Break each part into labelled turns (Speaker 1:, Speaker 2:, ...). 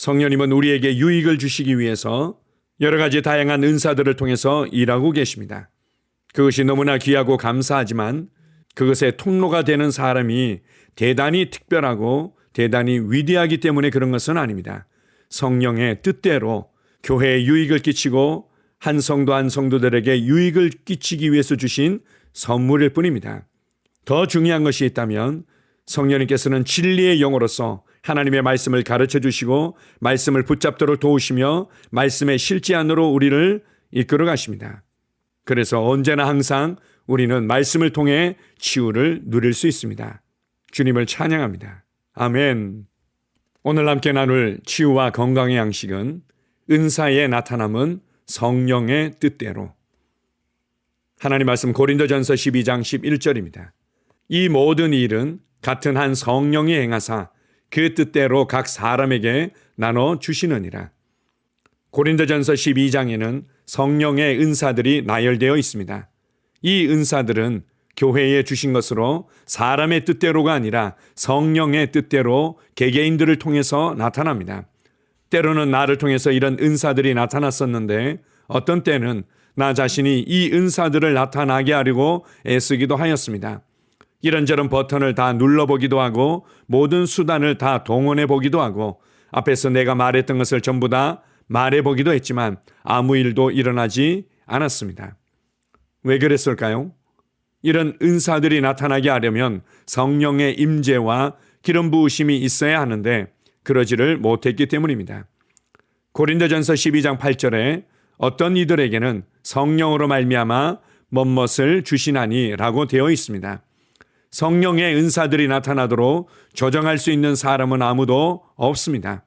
Speaker 1: 성령님은 우리에게 유익을 주시기 위해서 여러 가지 다양한 은사들을 통해서 일하고 계십니다. 그것이 너무나 귀하고 감사하지만 그것의 통로가 되는 사람이 대단히 특별하고 대단히 위대하기 때문에 그런 것은 아닙니다. 성령의 뜻대로 교회에 유익을 끼치고 한 성도 한 성도들에게 유익을 끼치기 위해서 주신 선물일 뿐입니다. 더 중요한 것이 있다면 성령님께서는 진리의 영으로서 하나님의 말씀을 가르쳐 주시고 말씀을 붙잡도록 도우시며 말씀의 실제 안으로 우리를 이끌어 가십니다. 그래서 언제나 항상 우리는 말씀을 통해 치유를 누릴 수 있습니다. 주님을 찬양합니다. 아멘. 오늘 함께 나눌 치유와 건강의 양식은 은사의 나타남은 성령의 뜻대로. 하나님 말씀 고린도전서 12장 11절입니다. 이 모든 일은 같은 한 성령이 행하사 그 뜻대로 각 사람에게 나눠 주시느니라. 고린도전서 12장에는 성령의 은사들이 나열되어 있습니다. 이 은사들은 교회에 주신 것으로 사람의 뜻대로가 아니라 성령의 뜻대로 개개인들을 통해서 나타납니다. 때로는 나를 통해서 이런 은사들이 나타났었는데 어떤 때는 나 자신이 이 은사들을 나타나게 하려고 애쓰기도 하였습니다. 이런저런 버튼을 다 눌러보기도 하고 모든 수단을 다 동원해 보기도 하고 앞에서 내가 말했던 것을 전부 다 말해 보기도 했지만 아무 일도 일어나지 않았습니다. 왜 그랬을까요? 이런 은사들이 나타나게 하려면 성령의 임재와 기름 부으심이 있어야 하는데 그러지를 못했기 때문입니다. 고린도전서 12장 8절에 어떤 이들에게는 성령으로 말미암아 멋멋을 주시나니라고 되어 있습니다. 성령의 은사들이 나타나도록 조정할 수 있는 사람은 아무도 없습니다.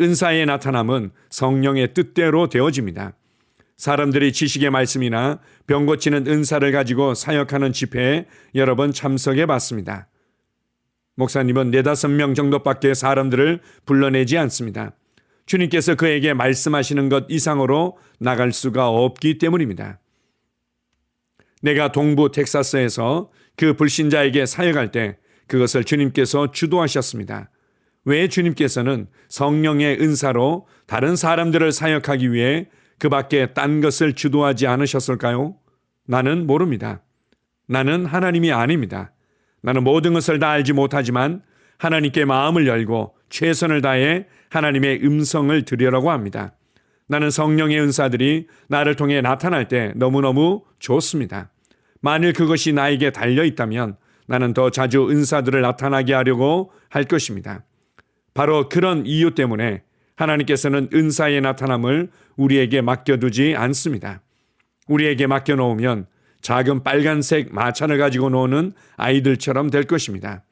Speaker 1: 은사의 나타남은 성령의 뜻대로 되어집니다. 사람들이 지식의 말씀이나 병 고치는 은사를 가지고 사역하는 집회에 여러 번 참석해 봤습니다. 목사님은 네다섯 명 정도밖에 사람들을 불러내지 않습니다. 주님께서 그에게 말씀하시는 것 이상으로 나갈 수가 없기 때문입니다. 내가 동부 텍사스에서 그 불신자에게 사역할 때 그것을 주님께서 주도하셨습니다. 왜 주님께서는 성령의 은사로 다른 사람들을 사역하기 위해 그 밖에 딴 것을 주도하지 않으셨을까요? 나는 모릅니다. 나는 하나님이 아닙니다. 나는 모든 것을 다 알지 못하지만 하나님께 마음을 열고 최선을 다해 하나님의 음성을 들으려고 합니다. 나는 성령의 은사들이 나를 통해 나타날 때 너무너무 좋습니다. 만일 그것이 나에게 달려 있다면 나는 더 자주 은사들을 나타나게 하려고 할 것입니다. 바로 그런 이유 때문에 하나님께서는 은사의 나타남을 우리에게 맡겨두지 않습니다. 우리에게 맡겨놓으면 작은 빨간색 마찬을 가지고 노는 아이들처럼 될 것입니다.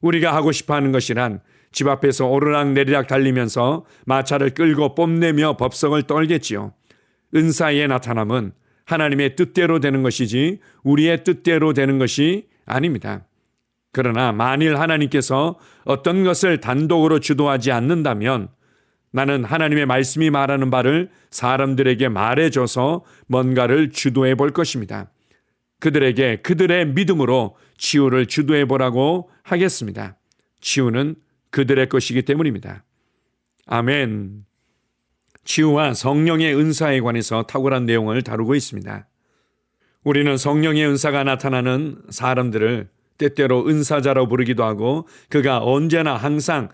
Speaker 1: 우리가 하고 싶어 하는 것이란 집 앞에서 오르락 내리락 달리면서 마차를 끌고 뽐내며 법석을 떨겠지요. 은사의 나타남은 하나님의 뜻대로 되는 것이지 우리의 뜻대로 되는 것이 아닙니다. 그러나 만일 하나님께서 어떤 것을 단독으로 주도하지 않는다면 나는 하나님의 말씀이 말하는 바를 사람들에게 말해줘서 뭔가를 주도해 볼 것입니다. 그들에게 그들의 믿음으로 치유를 주도해 보라고 하겠습니다. 치유는 그들의 것이기 때문입니다. 아멘. 치유와 성령의 은사에 관해서 탁월한 내용을 다루고 있습니다. 우리는 성령의 은사가 나타나는 사람들을 때때로 은사자로 부르기도 하고 그가 언제나 항상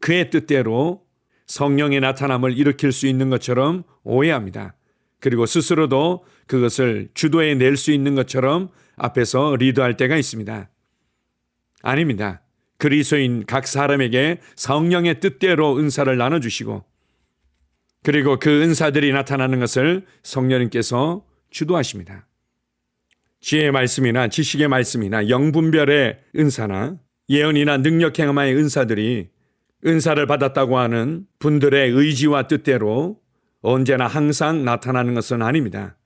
Speaker 1: 그의 뜻대로 성령의 나타남을 일으킬 수 있는 것처럼 오해합니다. 그리고 스스로도 그것을 주도해 낼 수 있는 것처럼 앞에서 리드할 때가 있습니다. 아닙니다. 그리스도인 각 사람에게 성령의 뜻대로 은사를 나눠 주시고 그리고 그 은사들이 나타나는 것을 성령님께서 주도하십니다. 지혜의 말씀이나 지식의 말씀이나 영분별의 은사나 예언이나 능력 행함의 은사들이 은사를 받았다고 하는 분들의 의지와 뜻대로 언제나 항상 나타나는 것은 아닙니다.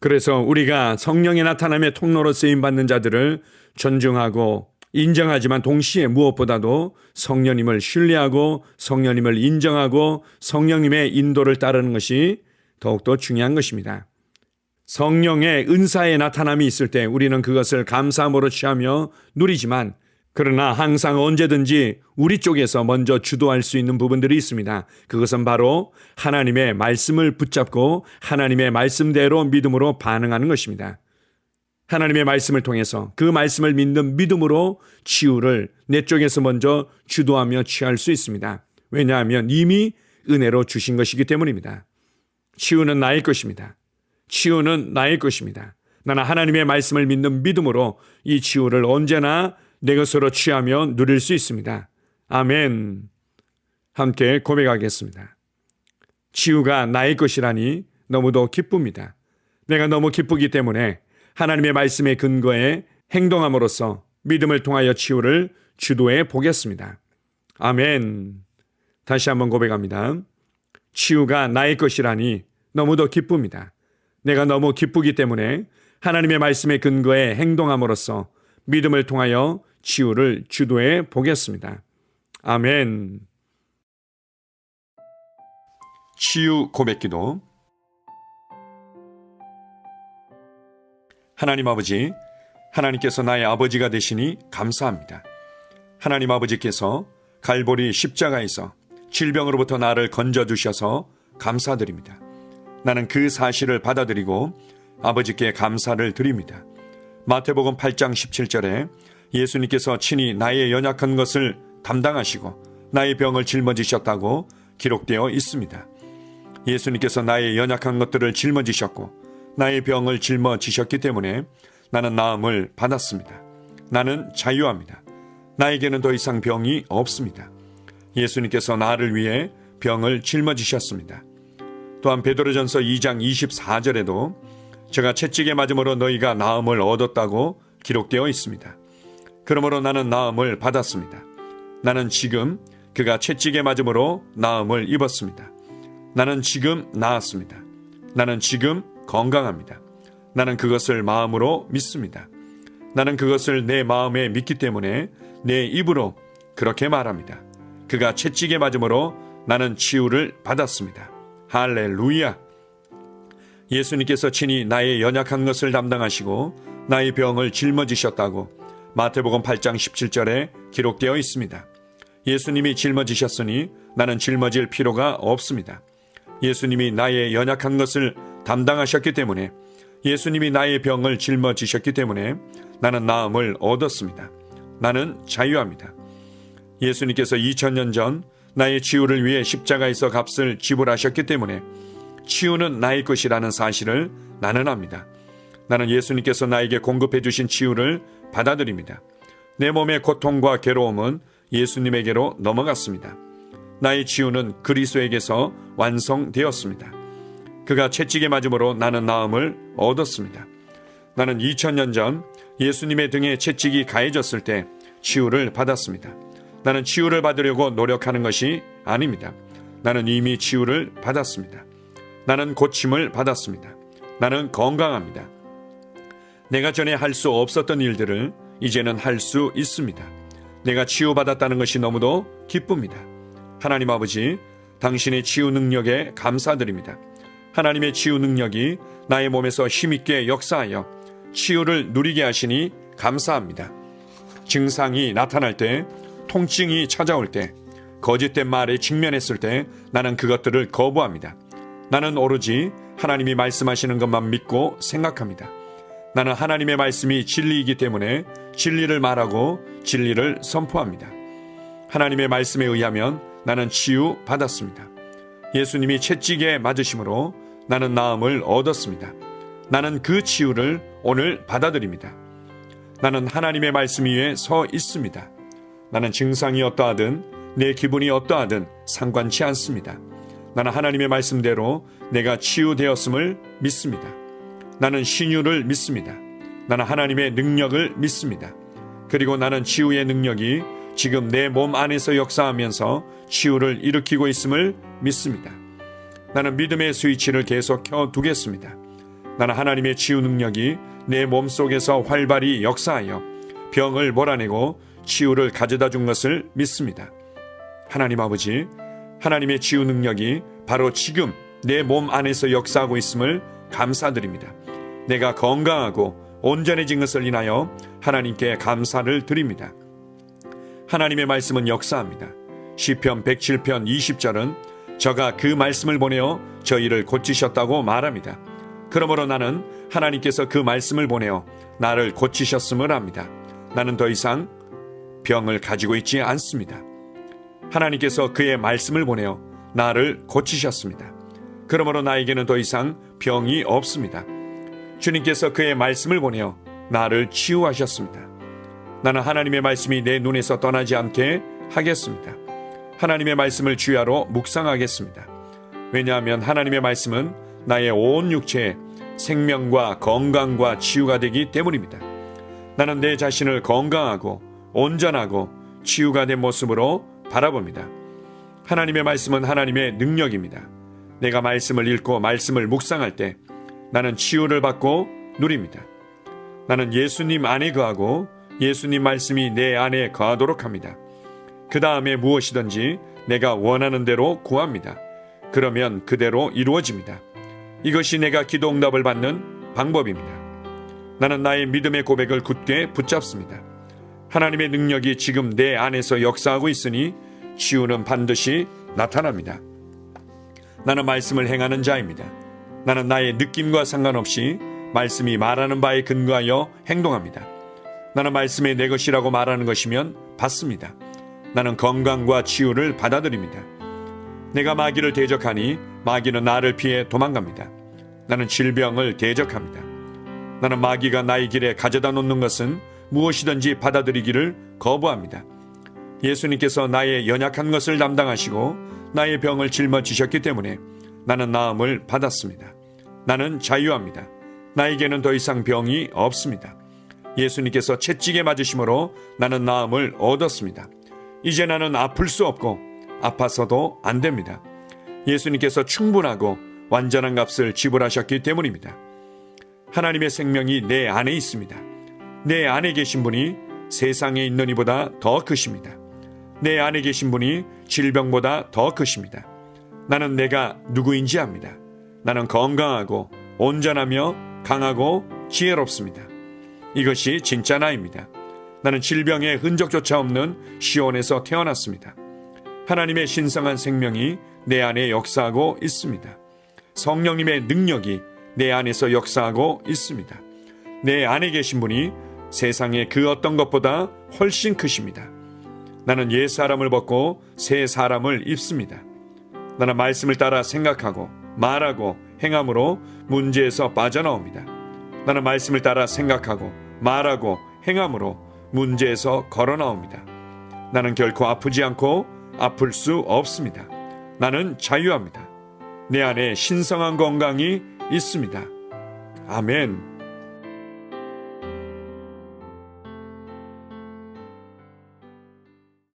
Speaker 1: 그래서 우리가 성령의 나타남의 통로로 쓰임 받는 자들을 존중하고 인정하지만 동시에 무엇보다도 성령님을 신뢰하고 성령님을 인정하고 성령님의 인도를 따르는 것이 더욱더 중요한 것입니다. 성령의 은사의 나타남이 있을 때 우리는 그것을 감사함으로 취하며 누리지만 그러나 항상 언제든지 우리 쪽에서 먼저 주도할 수 있는 부분들이 있습니다. 그것은 바로 하나님의 말씀을 붙잡고 하나님의 말씀대로 믿음으로 반응하는 것입니다. 하나님의 말씀을 통해서 그 말씀을 믿는 믿음으로 치유를 내 쪽에서 먼저 주도하며 취할 수 있습니다. 왜냐하면 이미 은혜로 주신 것이기 때문입니다. 치유는 나의 것입니다. 치유는 나의 것입니다. 나는 하나님의 말씀을 믿는 믿음으로 이 치유를 언제나 내 것으로 취하며 누릴 수 있습니다. 아멘. 함께 고백하겠습니다. 치유가 나의 것이라니 너무도 기쁩니다. 내가 너무 기쁘기 때문에 하나님의 말씀의 근거에 행동함으로써 믿음을 통하여 치유를 주도해 보겠습니다. 아멘. 다시 한번 고백합니다. 치유가 나의 것이라니 너무도 기쁩니다. 내가 너무 기쁘기 때문에 하나님의 말씀의 근거에 행동함으로써 믿음을 통하여 치유를 주도해 보겠습니다. 아멘. 치유 고백기도 하나님 아버지, 하나님께서 나의 아버지가 되시니 감사합니다. 하나님 아버지께서 갈보리 십자가에서 질병으로부터 나를 건져 주셔서 감사드립니다. 나는 그 사실을 받아들이고 아버지께 감사를 드립니다. 마태복음 8장 17절에 예수님께서 친히 나의 연약한 것을 담당하시고 나의 병을 짊어지셨다고 기록되어 있습니다. 예수님께서 나의 연약한 것들을 짊어지셨고 나의 병을 짊어지셨기 때문에 나는 나음을 받았습니다. 나는 자유합니다. 나에게는 더 이상 병이 없습니다. 예수님께서 나를 위해 병을 짊어지셨습니다. 또한 베드로전서 2장 24절에도 제가 채찍에 맞음으로 너희가 나음을 얻었다고 기록되어 있습니다. 그러므로 나는 나음을 받았습니다. 나는 지금 그가 채찍에 맞음으로 나음을 입었습니다. 나는 지금 나았습니다. 나는 지금 건강합니다. 나는 그것을 마음으로 믿습니다. 나는 그것을 내 마음에 믿기 때문에 내 입으로 그렇게 말합니다. 그가 채찍에 맞음으로 나는 치유를 받았습니다. 할렐루야! 예수님께서 친히 나의 연약한 것을 담당하시고 나의 병을 짊어지셨다고 마태복음 8장 17절에 기록되어 있습니다. 예수님이 짊어지셨으니 나는 짊어질 필요가 없습니다. 예수님이 나의 연약한 것을 담당하셨기 때문에 예수님이 나의 병을 짊어지셨기 때문에 나는 나음을 얻었습니다. 나는 자유합니다. 예수님께서 2000년 전 나의 치유를 위해 십자가에서 값을 지불하셨기 때문에 치유는 나의 것이라는 사실을 나는 압니다. 나는 예수님께서 나에게 공급해 주신 치유를 받아들입니다. 내 몸의 고통과 괴로움은 예수님에게로 넘어갔습니다. 나의 치유는 그리스도에게서 완성되었습니다. 그가 채찍에 맞음으로 나는 나음을 얻었습니다. 나는 2000년 전 예수님의 등에 채찍이 가해졌을 때 치유를 받았습니다. 나는 치유를 받으려고 노력하는 것이 아닙니다. 나는 이미 치유를 받았습니다. 나는 고침을 받았습니다. 나는 건강합니다. 내가 전에 할 수 없었던 일들을 이제는 할 수 있습니다. 내가 치유받았다는 것이 너무도 기쁩니다. 하나님 아버지, 당신의 치유 능력에 감사드립니다. 하나님의 치유 능력이 나의 몸에서 힘있게 역사하여 치유를 누리게 하시니 감사합니다. 증상이 나타날 때, 통증이 찾아올 때, 거짓된 말에 직면했을 때 나는 그것들을 거부합니다. 나는 오로지 하나님이 말씀하시는 것만 믿고 생각합니다. 나는 하나님의 말씀이 진리이기 때문에 진리를 말하고 진리를 선포합니다. 하나님의 말씀에 의하면 나는 치유 받았습니다. 예수님이 채찍에 맞으심으로 나는 나음을 얻었습니다. 나는 그 치유를 오늘 받아들입니다. 나는 하나님의 말씀 위에 서 있습니다. 나는 증상이 어떠하든 내 기분이 어떠하든 상관치 않습니다. 나는 하나님의 말씀대로 내가 치유되었음을 믿습니다. 나는 신유를 믿습니다. 나는 하나님의 능력을 믿습니다. 그리고 나는 치유의 능력이 지금 내 몸 안에서 역사하면서 치유를 일으키고 있음을 믿습니다. 나는 믿음의 스위치를 계속 켜두겠습니다. 나는 하나님의 치유 능력이 내 몸 속에서 활발히 역사하여 병을 몰아내고 치유를 가져다 준 것을 믿습니다. 하나님 아버지, 하나님의 치유 능력이 바로 지금 내 몸 안에서 역사하고 있음을 감사드립니다. 내가 건강하고 온전해진 것을 인하여 하나님께 감사를 드립니다. 하나님의 말씀은 역사합니다. 시편 107편 20절은 저가 그 말씀을 보내어 저희를 고치셨다고 말합니다. 그러므로 나는 하나님께서 그 말씀을 보내어 나를 고치셨음을 압니다. 나는 더 이상 병을 가지고 있지 않습니다. 하나님께서 그의 말씀을 보내어 나를 고치셨습니다. 그러므로 나에게는 더 이상 병이 없습니다. 주님께서 그의 말씀을 보내어 나를 치유하셨습니다. 나는 하나님의 말씀이 내 눈에서 떠나지 않게 하겠습니다. 하나님의 말씀을 주야로 묵상하겠습니다. 왜냐하면 하나님의 말씀은 나의 온 육체에 생명과 건강과 치유가 되기 때문입니다. 나는 내 자신을 건강하고 온전하고 치유가 된 모습으로 바라봅니다. 하나님의 말씀은 하나님의 능력입니다. 내가 말씀을 읽고 말씀을 묵상할 때 나는 치유를 받고 누립니다. 나는 예수님 안에 거하고 예수님 말씀이 내 안에 거하도록 합니다. 그 다음에 무엇이든지 내가 원하는 대로 구합니다. 그러면 그대로 이루어집니다. 이것이 내가 기도 응답을 받는 방법입니다. 나는 나의 믿음의 고백을 굳게 붙잡습니다. 하나님의 능력이 지금 내 안에서 역사하고 있으니 치유는 반드시 나타납니다. 나는 말씀을 행하는 자입니다. 나는 나의 느낌과 상관없이 말씀이 말하는 바에 근거하여 행동합니다. 나는 말씀이 내 것이라고 말하는 것이면 받습니다. 나는 건강과 치유를 받아들입니다. 내가 마귀를 대적하니 마귀는 나를 피해 도망갑니다. 나는 질병을 대적합니다. 나는 마귀가 나의 길에 가져다 놓는 것은 무엇이든지 받아들이기를 거부합니다. 예수님께서 나의 연약한 것을 담당하시고 나의 병을 짊어지셨기 때문에 나는 나음을 받았습니다. 나는 자유합니다. 나에게는 더 이상 병이 없습니다. 예수님께서 채찍에 맞으심으로 나는 나음을 얻었습니다. 이제 나는 아플 수 없고 아파서도 안 됩니다. 예수님께서 충분하고 완전한 값을 지불하셨기 때문입니다. 하나님의 생명이 내 안에 있습니다. 내 안에 계신 분이 세상에 있는 이보다 더 크십니다. 내 안에 계신 분이 질병보다 더 크십니다. 나는 내가 누구인지 압니다. 나는 건강하고 온전하며 강하고 지혜롭습니다. 이것이 진짜 나입니다. 나는 질병의 흔적조차 없는 시온에서 태어났습니다. 하나님의 신성한 생명이 내 안에 역사하고 있습니다. 성령님의 능력이 내 안에서 역사하고 있습니다. 내 안에 계신 분이 세상의 그 어떤 것보다 훨씬 크십니다. 나는 옛 사람을 벗고 새 사람을 입습니다. 나는 말씀을 따라 생각하고 말하고 행함으로 문제에서 빠져나옵니다. 나는 말씀을 따라 생각하고 말하고 행함으로 문제에서 걸어 나옵니다. 나는 결코 아프지 않고 아플 수 없습니다. 나는 자유합니다. 내 안에 신성한 건강이 있습니다. 아멘.